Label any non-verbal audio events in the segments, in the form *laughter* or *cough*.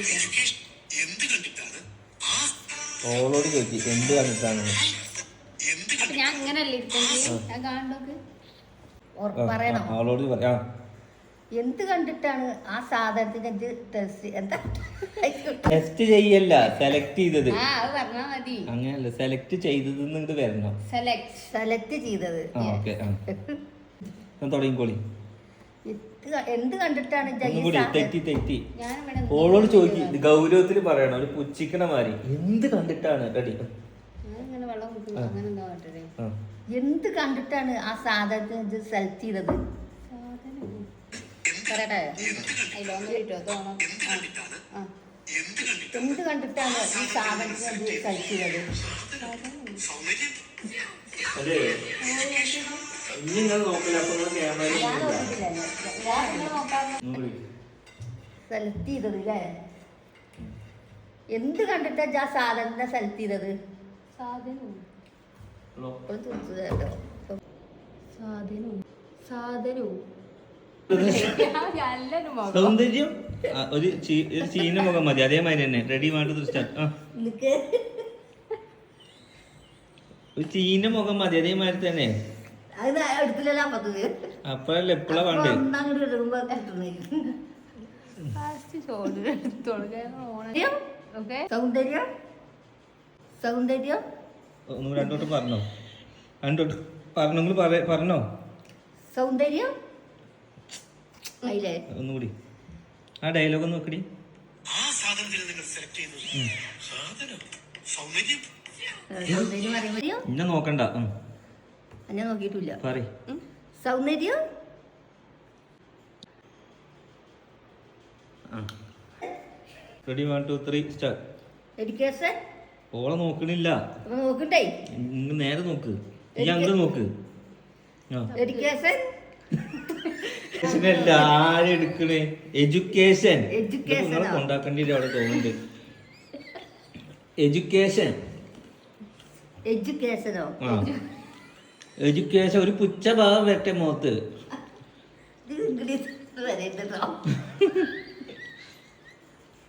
എന്ത് കണ്ടിട്ടാണ്? ആ ഓളോട് ചോദിച്ചു എന്ത് കണ്ടിട്ടാണ്? ഞാൻ അവളോട് പറയാ എന്ത് കണ്ടിട്ടാണ് ആ സാധനത്തിന് ഇത് ടെസ്റ്റ് എന്താ ടെസ്റ്റ് ചെയ്യല്ല സെലക്ട് ചെയ്തത്. ആ അത് പറഞ്ഞാ മതി. അങ്ങനല്ല സെലക്ട് ചെയ്തത് വരണം. സെലക്ട് സെലക്ട് ചെയ്തത് തുടങ്ങിക്കോളി. എന്ത് കണ്ടിട്ടാണ് ഓളോട് ചോദിക്കും ഗൗരവത്തിൽ പറയണം ഒരു പുച്ഛിക്കണ മാതിരി. എന്ത് കണ്ടിട്ടാണ് റെഡി എന്താ കണ്ടിട്ടാണ് ആ സാധനത്തിന് ഇത് സെലക്ട് ചെയ്തത്? പറയട്ടെ. എന്ത് കണ്ടിട്ടാണ്? ആ കണ്ടിട്ടാണ്? എന്ത് കണ്ടിട്ടാണ് ഈ സാധനത്തിന് ഇത് സെലക്ട് ചെയ്തത്? ഇനി നിങ്ങൾ നോക്കില്ല അപ്പൊ നിങ്ങൾ സെലക്ട് ചെയ്തത് അല്ലേ എന്ത് കണ്ടിട്ടാ ജാ ആ സാധനത്തിനെ സെലക്ട് ചെയ്തത്? സൗന്ദര്യം *laughs* ഒരു ചീന മുഖം മതി. അതേമാതിരി തന്നെ. റെഡി വേണ്ടത് ഒരു ചീന മുഖം മതി. അതേമാതിരി തന്നെ. അത് എടുത്തില്ലല്ലോ പത്തത് അപ്പോഴല്ലേ എപ്പോഴാ ഒന്നങ്ങോട്ട് എടുക്കുമ്പോ എടുത്തോളൂ. സൗന്ദര്യം? ഓക്കെ. സൗന്ദര്യം? സൗന്ദര്യം? ഒന്ന് രണ്ടോട്ട് പറഞ്ഞോ? രണ്ടോട്ട് പറഞ്ഞെങ്കിൽ പറ പറഞ്ഞോ? സൗന്ദര്യം? അതിലേ ഒന്നുകൂടി. ആ ഡയലോഗ് ഒന്ന് നോക്കടി. ആ നിങ്ങൾ സെലക്ട് സാധനം. സൗന്ദര്യം. നോക്കണ്ട. ഞാൻ നോക്കിയിട്ടില്ല. സൗന്ദര്യം? Ready one two three start education ഓളെ നോക്കണില്ല. നോക്കണ്ടേ നേരെ നോക്ക്. നീ അങ്ങോട്ട് നോക്ക്. എഡ്യൂക്കേഷൻ എടുക്കണേ? എഡ്യൂക്കേഷൻ Education നിങ്ങളെ കൊണ്ടാക്കേണ്ടി അവിടെ തോന്നുന്നുണ്ട്. എഡ്യൂക്കേഷൻ എഡ്യൂക്കേഷനോ എഡ്യൂക്കേഷൻ ഒരു പുച്ഛഭാവം വരട്ടെ മുഖത്ത്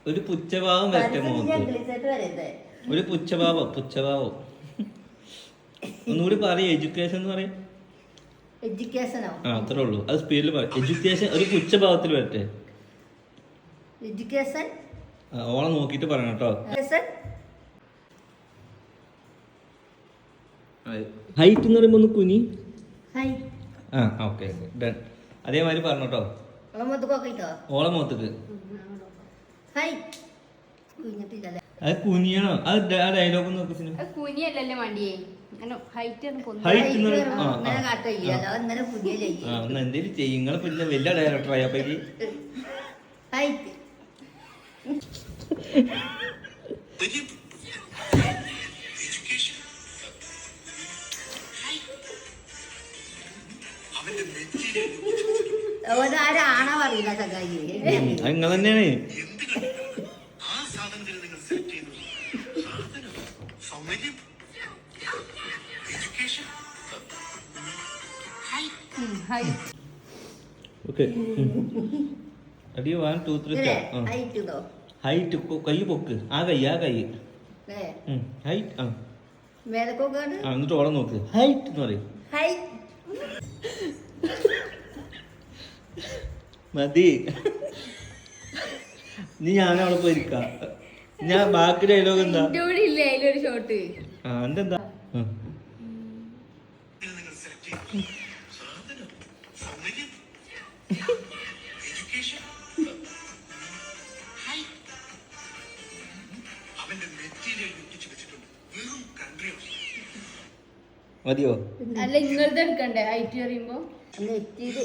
ഒരു പുച്ഛഭാവം വരട്ടെ മുഖത്ത് ഒരു പുച്ഛഭാവം പുച്ഛഭാവം ഒന്നുകൂടി പറയും എഡ്യൂക്കേഷൻ എന്ന് പറയും. എഡ്യൂക്കേഷനോ ആ അത്രേ ഉള്ളൂ. അത് സ്പീഡിൽ പറയും എഡ്യൂക്കേഷൻ ഒരു പുച്ഛഭാവത്തിൽ വരട്ടെ. എഡ്യൂക്കേഷൻ ഓളെ നോക്കിയിട്ട് പറയണം കേട്ടോ. ഹൈറ്റ് എന്ന് പറയുമ്പോൾ ഒന്ന് കുനി. ഹൈ ആ ഓക്കെ ഡൺ അതേമാതിരി പറഞ്ഞു കേട്ടോ. ഓളെ മുഖത്തേക്ക്. അത് കുനിയണോ? അത് ആ ഡയലോഗ് നോക്കി സിനിമ കുനിയല്ലല്ലേ എന്തേലും ചെയ്യും. പിന്നെ വലിയ ഡയറക്ടറായി അപ്പേക്ക് ഹൈറ്റ് നിങ്ങൾ തന്നെയാണ്. ആ സാധനത്തിൽ നിങ്ങൾ സെലക്ട് സൗന്ദര്യം എഡ്യൂക്കേഷൻ ഹൈറ്റ് ഓക്കെ. അടി വൺ ടു ത്രീ ഹൈറ്റ് കൈ പൊക്ക്. ആ കൈ ആ കൈ. ഹൈറ്റ് ആ. എന്നിട്ട് ഓളെ നോക്ക്. ഹൈറ്റ് എന്ന് പറയും ഹൈറ്റ് മതി. നീ ഞാൻ അവിടെ പോയിരിക്ക ഞാൻ ബാക്കി ഡയലോഗ് എന്താ? ഷോട്ട് ആ എന്തെന്താ *laughs* മതിയോ? അല്ല ഇങ്ങനത്തെ എടുക്കണ്ടേ? ഹൈറ്റ് പറയുമ്പോ? നെറ്റിയിൽ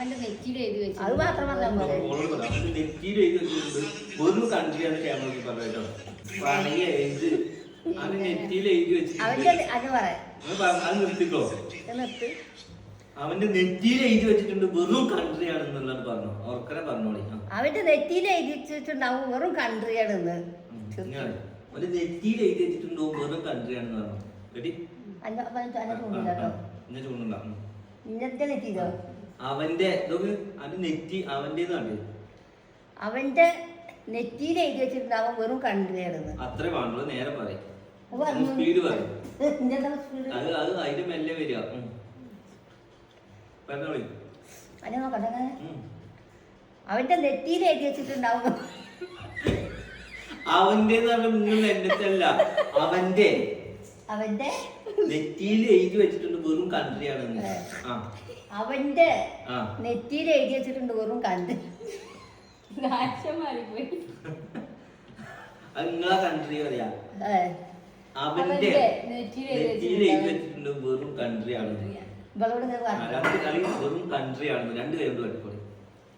അവന്റെ നെറ്റിയിൽ എഴുതി വെച്ചു അത് മാത്രം പറഞ്ഞാൽ പോരെ. ഒരു കൺട്രിയാണ് ക്യാമറയ്ക്ക് ഏജ് അത് നെറ്റിയിൽ എഴുതി അവന്റെ അത് പറ. അത് നിർത്തിക്കോ. നിർത്ത്. അവന്റെ നെറ്റിയിൽ എഴുതി വെച്ചിട്ടുണ്ട്. വെറും കൺട്രി ആണെന്നുള്ളത് പറഞ്ഞു. ഓർക്കനെ പറഞ്ഞോളി. ആ. അവന്റെ നെറ്റിയിൽ എഴുതി വെച്ചിട്ടുണ്ടാവും വെറും കൺട്രിയാണെന്ന് ഇങ്ങനെ. അവന്റെ നെറ്റിയിൽ എഴുതി വെച്ചിട്ടുണ്ട്. വെറും കൺട്രി ആണെന്ന് പറഞ്ഞു. കേട്ടി അല്ല തോന്നില്ല കേട്ടോ ഇന്നത്തെ നെറ്റിയിലോ? അവന്റെ അത് നെറ്റി അവന്റെ അവന്റെ നെറ്റിയിൽ എഴുതി വെച്ചിരുന്ന അവൻ വെറും കണ്ടിയാണെന്ന് അത്ര വേണ്ടുള്ളൂ നേരെ പറയും. സ്പീഡ് പറയും. ഇതെന്താ സ്പീഡ് അത് അത് അതിന്റെ മെല്ലെ വരിക. പറഞ്ഞോളി. നോക്കട്ടെ അവന്റെ നെറ്റിയിൽ എഴുതി വെച്ചിട്ടുണ്ടാവും. അവന്റെ എന്റെ അല്ല അവന്റെ. അവന്റെ? നെറ്റിയിൽ എഴുതി വെച്ചിട്ടുണ്ട് വെറും കൺട്രിയാണെന്ന് ആ. അവന്റെ നെറ്റിയിൽ എഴുതി വെച്ചിട്ടുണ്ട് വെറും അത് നിങ്ങളെ കൺട്രി പറയാ. അവന്റെ നെറ്റിയിൽ എഴുതി വെച്ചിട്ടുണ്ട്. വെറും കൺട്രി രണ്ട് കളി വെറും കൺട്രി രണ്ട് പേരും പഠിക്കോളി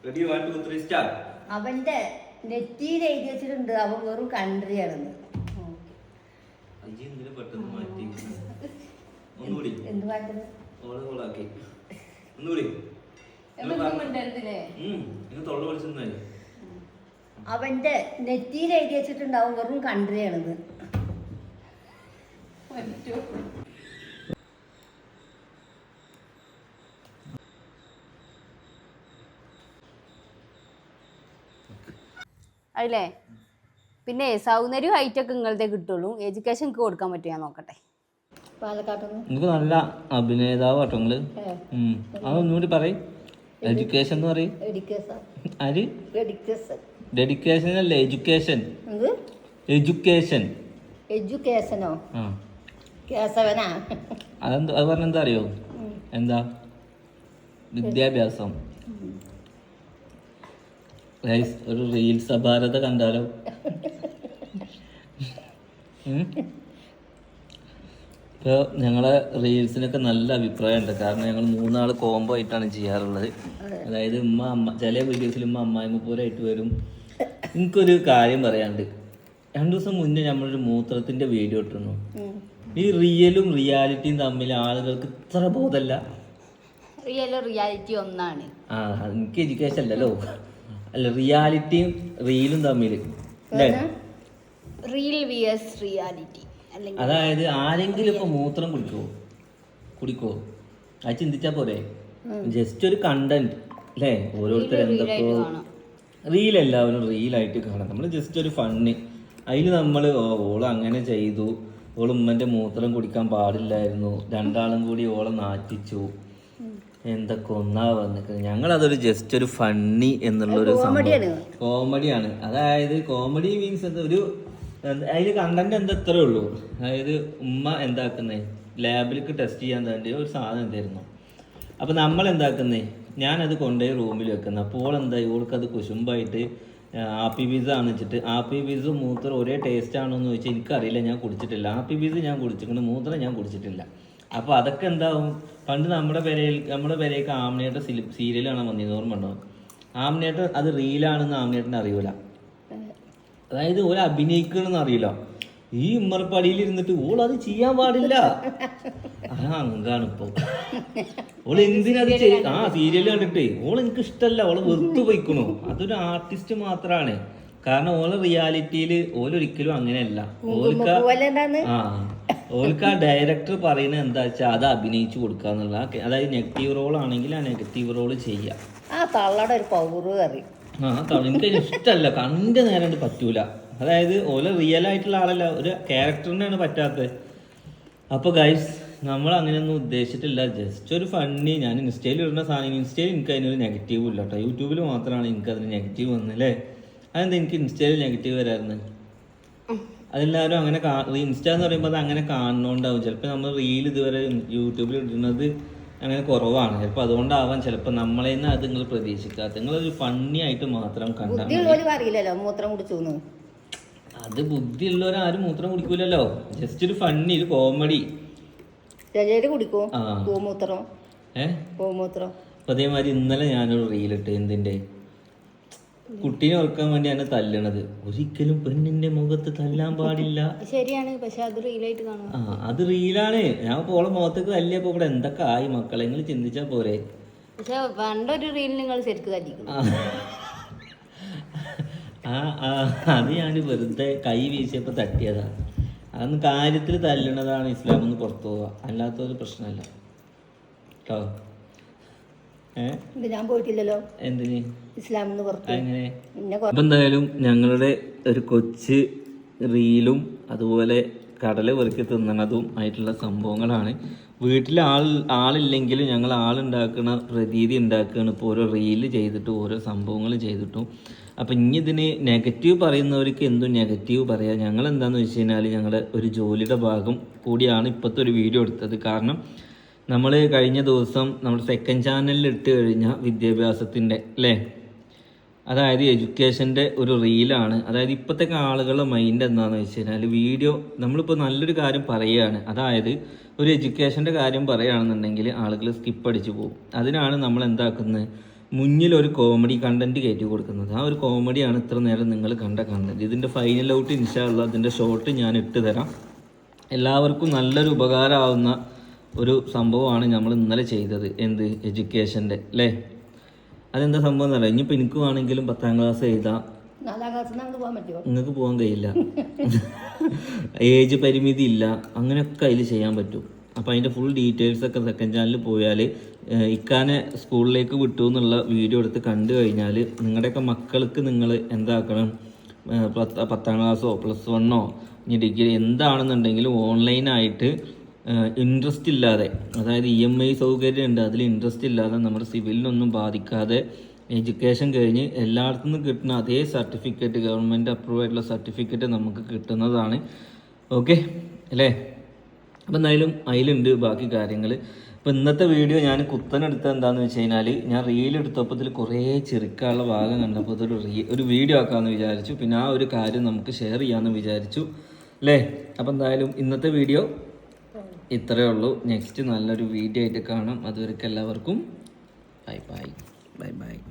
ready one two three star അവന്റെ നെറ്റിയിൽ എഴുതി വെച്ചിട്ടുണ്ട്. അവൻ വെറും കൺട്രിയാണെന്ന് ഒന്നുകൂടി എന്ത് ഓൾ ഓളാക്കി ഒന്നുകൂടി തൊള്ള വിളിച്ചെന്നായി അവന്റെ നെറ്റിയിൽ എഴുതി വെച്ചിട്ടുണ്ടാവും വെറും പറ്റൂ? അല്ലേ പിന്നെ സൗന്ദര്യം ഹൈറ്റൊക്കെ നിങ്ങളതേ കിട്ടുള്ളൂ. എഡ്യൂക്കേഷൻ കൊടുക്കാൻ പറ്റുമോ? ഞാൻ നോക്കട്ടെ. നിങ്ങൾക്ക് നല്ല അഭിനേതാവ് കേട്ടോ നിങ്ങൾ. അതൊന്നുകൂടി പറയും. എഡ്യൂക്കേഷൻ എന്ന് പറയും. ആര്? ഡെഡിക്കേഷൻ അല്ല എഡ്യൂക്കേഷൻ എഡ്യൂക്കേഷൻ എഡ്യൂക്കേഷനോ കേസവനാ അതെന്താ അത് പറഞ്ഞ എന്താ അറിയോ? എന്താ? വിദ്യാഭ്യാസം. ഒരു റീൽസ് അപാരത കണ്ടാലോ? *laughs* ഇപ്പോൾ ഞങ്ങളെ റീൽസിനൊക്കെ നല്ല അഭിപ്രായമുണ്ട്. കാരണം ഞങ്ങൾ മൂന്നാൾ കോംബോ ആയിട്ടാണ് ചെയ്യാറുള്ളത്. അതായത് ഉമ്മ അമ്മ ചില വീഡിയോസിൽ ഉമ്മ അമ്മായിമ്മ പോലായിട്ട് വരും. എനിക്കൊരു കാര്യം പറയാണ്ട് രണ്ടു ദിവസം മുന്നേ നമ്മളൊരു മൂത്രത്തിന്റെ വീഡിയോ ഇട്ടിരുന്നു. ഈ റിയലും റിയാലിറ്റിയും തമ്മിൽ ആളുകൾക്ക് ഇത്ര ബോധമല്ല. റിയാലിറ്റി ഒന്നാണ്. ആ എനിക്ക് എഡ്യൂക്കേഷൻ അല്ലല്ലോ. അല്ല റിയാലിറ്റിയും റീലും തമ്മിൽ റിയൽ വിയേഴ്സ് റിയാലിറ്റി അതായത് ആരെങ്കിലും ഇപ്പൊ മൂത്രം കുടിക്കോ? കുടിക്കോ? അത് ചിന്തിച്ചാ പോലെ ജസ്റ്റ് ഒരു കണ്ടന്റ് അല്ലേ? ഓരോരുത്തർ എന്തൊക്കെയോ. റീൽ എല്ലാവരും റീലായിട്ട് കാണാം. നമ്മൾ ജസ്റ്റ് ഒരു ഫണ്ണ് അതിൽ നമ്മൾ ഓൾ അങ്ങനെ ചെയ്തു. ഓൾ ഉമ്മന്റെ മൂത്രം കുടിക്കാൻ പാടില്ലായിരുന്നു. രണ്ടാളും കൂടി ഓളെ നാറ്റിച്ചു. എന്തൊക്കെ ഒന്നാ വന്നിട്ട് ഞങ്ങൾ അതൊരു ജസ്റ്റ് ഒരു ഫണ്ണി എന്നുള്ള ഒരു കോമഡിയാണ്. കോമഡിയാണ് അതായത് കോമഡി മീൻസ് എന്താ? ഒരു അതിൽ കണ്ടന്റ് എന്താ ഇത്രേ ഉള്ളൂ. അതായത് ഉമ്മ എന്താക്കുന്നേ? ലാബിലേക്ക് ടെസ്റ്റ് ചെയ്യാൻ വേണ്ടി ഒരു സാധനം തരുന്നു. അപ്പൊ നമ്മൾ എന്താക്കുന്നേ? ഞാനത് കൊണ്ടുപോയി റൂമിൽ വെക്കുന്നു. അപ്പോൾ എന്താ ഇവൾക്ക് അത് കുശുമ്പായിട്ട് ആപ്പി ബീസ് ആണ് വെച്ചിട്ട് ആപ്പി ബീസും മൂത്രം ഒരേ ടേസ്റ്റ് ആണോ എന്ന് ചോദിച്ചാൽ എനിക്കറിയില്ല ഞാൻ കുടിച്ചിട്ടില്ല. ആപ്പി ബീസ് ഞാൻ കുടിച്ചിട്ടുണ്ട് മൂത്രം ഞാൻ കുടിച്ചിട്ടില്ല. അപ്പോൾ അതൊക്കെ എന്താവും? പണ്ട് നമ്മുടെ പെരയിൽ നമ്മുടെ പെരയ്ക്ക് ആമനയുടെ സീരിയലാണ് വന്നിരുന്നത് ഓർമ്മ ഉണ്ടോ ആമനേട്ടൻ അത് റീലാണെന്ന് ആമനേട്ടൻ അറിയൂല. അതായത് ഓല അഭിനയിക്കണമെന്ന് അറിയില്ല. ഈ ഉമ്മർപ്പടിയിൽ ഇരുന്നിട്ട് ഓൾ അത് ചെയ്യാൻ പാടില്ല. ആ അങ്കാണ് ഇപ്പൊ. ഓൾ എന്തിനത് ആ സീരിയൽ കണ്ടിട്ട്. ഓൾ എനിക്ക് ഇഷ്ടല്ല. ഓൾ വെറുത്തു പോയിക്കണു. അതൊരു ആർട്ടിസ്റ്റ് മാത്രാണ്. കാരണം ഓൾ റിയാലിറ്റിയിൽ ഓലൊരിക്കലും അങ്ങനെയല്ല. ഓൽക്ക ആ ഓൽക്ക് ആ ഡയറക്ടർ പറയുന്നത് എന്താ വെച്ചാൽ അത് അഭിനയിച്ചു കൊടുക്കാന്നുള്ള അതായത് നെഗറ്റീവ് റോൾ ആണെങ്കിൽ ആ നെഗറ്റീവ് റോൾ ചെയ്യാം. ആ തള്ളയുടെ ഒരു പൗറ് ത- എനിക്ക് ഇഷ്ടമല്ല കണ്ട നേരം പറ്റൂല. അതായത് ഓല റിയൽ ആയിട്ടുള്ള ആളല്ല. ഒരു ക്യാരക്ടറിനാണ് പറ്റാത്തത്. അപ്പൊ ഗൈസ് നമ്മൾ അങ്ങനെയൊന്നും ഉദ്ദേശിച്ചിട്ടില്ല. ജസ്റ്റ് ഒരു ഫണ്ണി ഞാൻ ഇൻസ്റ്റയിൽ ഇടുന്ന സാധനം. ഇൻസ്റ്റയിൽ എനിക്ക് അതിനൊരു നെഗറ്റീവ് ഇല്ല കേട്ടോ യൂട്യൂബിൽ മാത്രമാണ് എനിക്ക് അതിന് നെഗറ്റീവ് വന്നല്ലേ അതെന്താ എനിക്ക് ഇൻസ്റ്റയിൽ നെഗറ്റീവ് വരായിരുന്നു അതെല്ലാവരും അങ്ങനെ ഇൻസ്റ്റ എന്ന് പറയുമ്പോൾ അത് അങ്ങനെ കാണുന്നോണ്ടാവും ചിലപ്പോൾ നമ്മൾ റീൽ ഇതുവരെ യൂട്യൂബിൽ ഇടുന്നത് അങ്ങനെ കുറവാണ്. ചിലപ്പോൾ അതുകൊണ്ടാവാൻ ചിലപ്പോൾ നമ്മളെ തന്നെ അത് നിങ്ങൾ പ്രതീക്ഷിക്കാത്ത. നിങ്ങളൊരു ഫണ്ണി ആയിട്ട് മാത്രം കണ്ടാൽ പറയില്ലല്ലോ മൂത്രം കുടിച്ചു അത് ബുദ്ധിയുള്ളവരാരും മൂത്രം കുടിക്കൂലല്ലോ. ജസ്റ്റ് ഒരു ഫണ്ണി ഒരു കോമഡി. ചിലര് കുടിക്കും? ആ. ഗോമൂത്രം. ഏ? ഗോമൂത്രം. അപ്പൊ അതേമാതിരി ഇന്നലെ ഞാനൊരു റീലിട്ട് എന്തിന്റെ കുട്ടീനെ ഓർക്കാൻ വേണ്ടിയാണ് തല്ലണത്. ഒരിക്കലും പെണ്ണിന്റെ മുഖത്ത് തല്ലാൻ പാടില്ല. ശരിയാണ് പക്ഷെ അത് റീലായിട്ട് കാണും. ആ അത് റീലാണ് ഞാൻ ഇപ്പൊ ഓളെ മുഖത്തേക്ക് തല്ലിയപ്പോ ഇവിടെ എന്തൊക്കെ ആയി മക്കളെ? നിങ്ങൾ ചിന്തിച്ചാ പോരെ. പക്ഷെ പണ്ടൊരു റീൽ നിങ്ങൾ ശരിക്കും തല്ലിക്കും ആ ആ, അത് ഞാൻ വെറുതെ കൈ വീശിയപ്പോ തട്ടിയതാണ് അതൊന്നും കാര്യത്തിൽ തല്ലണതാണ് ഇസ്ലാം ഒന്ന് പുറത്തു പോവുക. അല്ലാത്തൊരു പ്രശ്നമല്ല. കേട്ടോ ഏ? ഇത് ഞാൻ പോയിട്ടില്ലല്ലോ. എന്തിന്? ഇസ്ലാമിൽ നിന്ന് പുറത്ത് അങ്ങനെ പിന്നെ അപ്പം എന്തായാലും ഞങ്ങളുടെ ഒരു കൊച്ച് റീലും അതുപോലെ കടല പെറുക്കി തിന്നണതും ആയിട്ടുള്ള സംഭവങ്ങളാണ്. വീട്ടിൽ ആൾ ആളില്ലെങ്കിലും ഞങ്ങൾ ആളുണ്ടാക്കുന്ന പ്രതീതി ഉണ്ടാക്കുകയാണ്. ഇപ്പോൾ ഓരോ റീൽ ചെയ്തിട്ടും ഓരോ സംഭവങ്ങൾ ചെയ്തിട്ടും. അപ്പം ഇനി ഇതിന് നെഗറ്റീവ് പറയുന്നവർക്ക് എന്തും നെഗറ്റീവ് പറയാം. ഞങ്ങൾ എന്താണെന്ന് വെച്ച് കഴിഞ്ഞാൽ ഞങ്ങളുടെ ഒരു ജോലിയുടെ ഭാഗം കൂടിയാണ് ഇപ്പോഴത്തെ ഒരു വീഡിയോ എടുത്തത്. കാരണം നമ്മൾ കഴിഞ്ഞ ദിവസം നമ്മൾ സെക്കൻഡ് ചാനലിൽ ഇട്ട് കഴിഞ്ഞ വിദ്യാഭ്യാസത്തിന്റെ അല്ലേ? അതായത് എഡ്യൂക്കേഷന്റെ ഒരു റീലാണ്. അതായത് ഇപ്പോഴത്തെ ആളുകളുടെ മൈൻഡ് എന്താണെന്ന് വെച്ച് കഴിഞ്ഞാൽ വീഡിയോ നമ്മളിപ്പോൾ നല്ലൊരു കാര്യം പറയുകയാണ്. അതായത് ഒരു എഡ്യൂക്കേഷന്റെ കാര്യം പറയുകയാണെന്നുണ്ടെങ്കിൽ ആളുകൾ സ്കിപ്പ് അടിച്ചു പോകും. അതിനാണ് നമ്മൾ എന്താക്കുന്നത്? മുന്നിൽ ഒരു കോമഡി കണ്ടന്റ് കയറ്റി കൊടുക്കുന്നത്. ആ ഒരു കോമഡിയാണ് ഇത്ര നേരം നിങ്ങൾ കണ്ട കണ്ടന്റ് ഇതിന്റെ ഫൈനൽ ഔട്ട് ഇൻഷാല്ല അതിന്റെ ഷോർട്ട് ഞാൻ ഇട്ട് തരാം. എല്ലാവർക്കും നല്ലൊരു ഉപകാരമാവുന്ന ഒരു സംഭവമാണ് നമ്മൾ ഇന്നലെ ചെയ്തത്. എന്ത്? എഡ്യൂക്കേഷന്റെ അല്ലേ? അതെന്താ സംഭവം എന്നല്ല ഇനിയിപ്പോൾ എനിക്ക് വേണമെങ്കിലും പത്താം ക്ലാസ് എഴുതാം. നിങ്ങൾക്ക് പോകാൻ കഴിയില്ല. ഏജ് പരിമിതി ഇല്ല. അങ്ങനെയൊക്കെ അതിൽ ചെയ്യാൻ പറ്റും. അപ്പോൾ അതിന്റെ ഫുൾ ഡീറ്റെയിൽസ് ഒക്കെ സെക്കൻഡ് ചാനലിൽ പോയാൽ ഇക്കാനെ സ്കൂളിലേക്ക് വിട്ടു എന്നുള്ള വീഡിയോ എടുത്ത് കണ്ടു കഴിഞ്ഞാൽ നിങ്ങളുടെയൊക്കെ മക്കൾക്ക് നിങ്ങൾ എന്താക്കണം? പത്താം ക്ലാസ്സോ പ്ലസ് വണ്ണോ ഇനി ഡിഗ്രി എന്താണെന്നുണ്ടെങ്കിലും ഓൺലൈനായിട്ട് ഇൻട്രസ്റ്റ് ഇല്ലാതെ അതായത് ഇ എം ഐ സൗകര്യം ഉണ്ട് അതിൽ ഇൻട്രസ്റ്റ് ഇല്ലാതെ നമ്മുടെ സിവിലിനൊന്നും ബാധിക്കാതെ എഡ്യൂക്കേഷൻ കഴിഞ്ഞ് എല്ലായിടത്തു നിന്നും കിട്ടുന്ന അതേ സർട്ടിഫിക്കറ്റ് ഗവൺമെന്റ് അപ്രൂവ് ആയിട്ടുള്ള സർട്ടിഫിക്കറ്റ് നമുക്ക് കിട്ടുന്നതാണ്. ഓക്കെ അല്ലേ? അപ്പം എന്തായാലും അതിലുണ്ട് ബാക്കി കാര്യങ്ങൾ അപ്പോൾ ഇന്നത്തെ വീഡിയോ ഞാൻ കുത്തനെടുത്ത എന്താണെന്ന് വെച്ച് കഴിഞ്ഞാൽ ഞാൻ റീൽ എടുത്തപ്പോൾ ഇതിൽ കുറേ ചെറുക്കാനുള്ള ഭാഗം കണ്ടപ്പോൾ ഇതൊരു റീ ഒരു വീഡിയോ ആക്കാമെന്ന് വിചാരിച്ചു. പിന്നെ ആ ഒരു കാര്യം നമുക്ക് ഷെയർ ചെയ്യാമെന്ന് വിചാരിച്ചു. അല്ലേ? അപ്പോൾ എന്തായാലും ഇന്നത്തെ വീഡിയോ ഇത്രയേ ഉള്ളൂ. നെക്സ്റ്റ് നല്ലൊരു വീഡിയോ ആയിട്ട് കാണാം. അതുവരെയൊക്കെ എല്ലാവർക്കും. Bye bye bye bye